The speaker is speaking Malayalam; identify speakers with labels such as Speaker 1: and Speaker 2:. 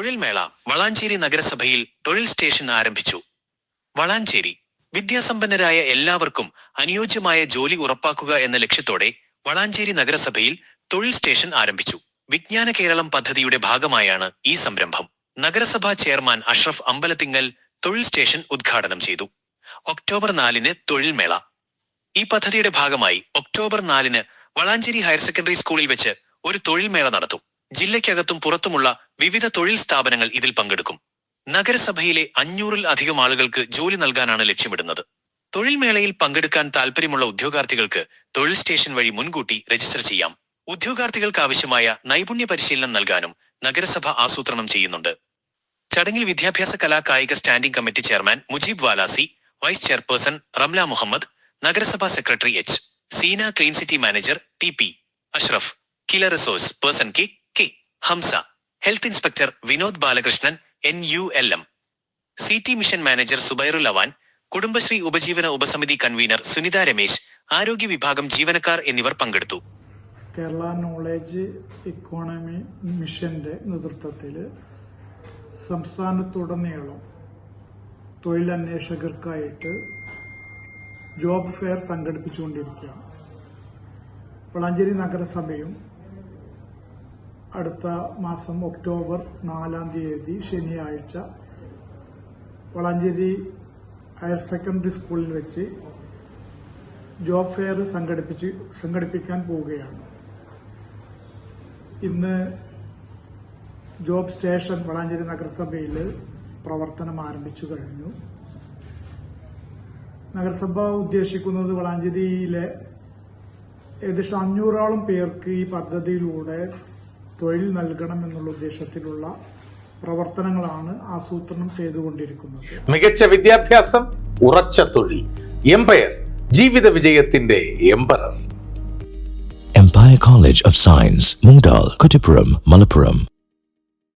Speaker 1: തൊഴിൽമേള വളാഞ്ചേരി നഗരസഭയിൽ തൊഴിൽ സ്റ്റേഷൻ ആരംഭിച്ചു. വളാഞ്ചേരി വിദ്യാസമ്പന്നരായ എല്ലാവർക്കും അനുയോജ്യമായ ജോലി ഉറപ്പാക്കുക എന്ന ലക്ഷ്യത്തോടെ വളാഞ്ചേരി നഗരസഭയിൽ തൊഴിൽ സ്റ്റേഷൻ ആരംഭിച്ചു. വിജ്ഞാന കേരളം പദ്ധതിയുടെ ഭാഗമായാണ് ഈ സംരംഭം. നഗരസഭാ ചെയർമാൻ അഷ്റഫ് അമ്പലത്തിങ്ങൽ തൊഴിൽ സ്റ്റേഷൻ ഉദ്ഘാടനം ചെയ്തു. ഒക്ടോബർ നാലിന് തൊഴിൽമേള. ഈ പദ്ധതിയുടെ ഭാഗമായി ഒക്ടോബർ നാലിന് വളാഞ്ചേരി ഹയർ സെക്കൻഡറി സ്കൂളിൽ വെച്ച് ഒരു തൊഴിൽമേള നടത്തും. ജില്ലയ്ക്കകത്തും പുറത്തുമുള്ള വിവിധ തൊഴിൽ സ്ഥാപനങ്ങൾ ഇതിൽ പങ്കെടുക്കും. നഗരസഭയിലെ അഞ്ഞൂറിൽ അധികം ആളുകൾക്ക് ജോലി നൽകാനാണ് ലക്ഷ്യമിടുന്നത്. തൊഴിൽ മേളയിൽ പങ്കെടുക്കാൻ താൽപ്പര്യമുള്ള ഉദ്യോഗാർത്ഥികൾക്ക് തൊഴിൽ സ്റ്റേഷൻ വഴി മുൻകൂട്ടി രജിസ്റ്റർ ചെയ്യാം. ഉദ്യോഗാർത്ഥികൾക്ക് ആവശ്യമായ നൈപുണ്യ പരിശീലനം നൽകാനും നഗരസഭ ആസൂത്രണം ചെയ്യുന്നുണ്ട്. ചടങ്ങിൽ വിദ്യാഭ്യാസ കലാ കായിക standing committee chairman Mujeeb Valasi vice chairperson Ramla Muhammad നഗരസഭാ secretary H. Seena clean city manager T P Ashraf. KILA resource person K. Hamsa health inspector Vinod Balakrishnan N U L M. City mission manager Zubairul Awan Kudumbashree ഉപജീവന ഉപസമിതി കൺവീനർ സുനിത രമേശ് ആരോഗ്യ വിഭാഗം ജീവനക്കാർ എന്നിവർ പങ്കെടുത്തു.
Speaker 2: കേരള നോളേജ് ഇക്കോണമി മിഷന്റെ നേതൃത്വത്തിൽ സംസ്ഥാനത്തുടനീളം തൊഴിലന്വേഷകർക്കായിട്ട് ജോബ് ഫെയർ സംഘടിപ്പിച്ചുകൊണ്ടിരിക്കുകയാണ്. വളാഞ്ചേരി നഗരസഭയും അടുത്ത മാസം ഒക്ടോബർ നാലാം തീയതി ശനിയാഴ്ച വളാഞ്ചേരി ഹയർ സെക്കൻഡറി സ്കൂളിൽ വെച്ച് ജോബ് ഫെയർ സംഘടിപ്പിച്ച് സംഘടിപ്പിക്കാൻ പോവുകയാണ്. ഇന്ന് ജോബ് സ്റ്റേഷൻ വളാഞ്ചേരി നഗരസഭയിൽ പ്രവർത്തനം ആരംഭിച്ചു കഴിഞ്ഞു. നഗരസഭ ഉദ്ദേശിക്കുന്നത് വളാഞ്ചേരിയിലെ ഏകദേശം അഞ്ഞൂറോളം പേർക്ക് ഈ പദ്ധതിയിലൂടെ തൊഴിൽ നൽകണം എന്നുള്ള ഉദ്ദേശത്തിലുള്ള പ്രവർത്തനങ്ങളാണ് ആസൂത്രണം ചെയ്തുകൊണ്ടിരിക്കുന്നത്
Speaker 3: മികച്ച വിദ്യാഭ്യാസം ഉറച്ച തൊഴിൽ എംപയർ ജീവിത വിജയത്തിന്റെ empire
Speaker 4: Empire College of Science, Mungdal, Kutipuram, Malappuram.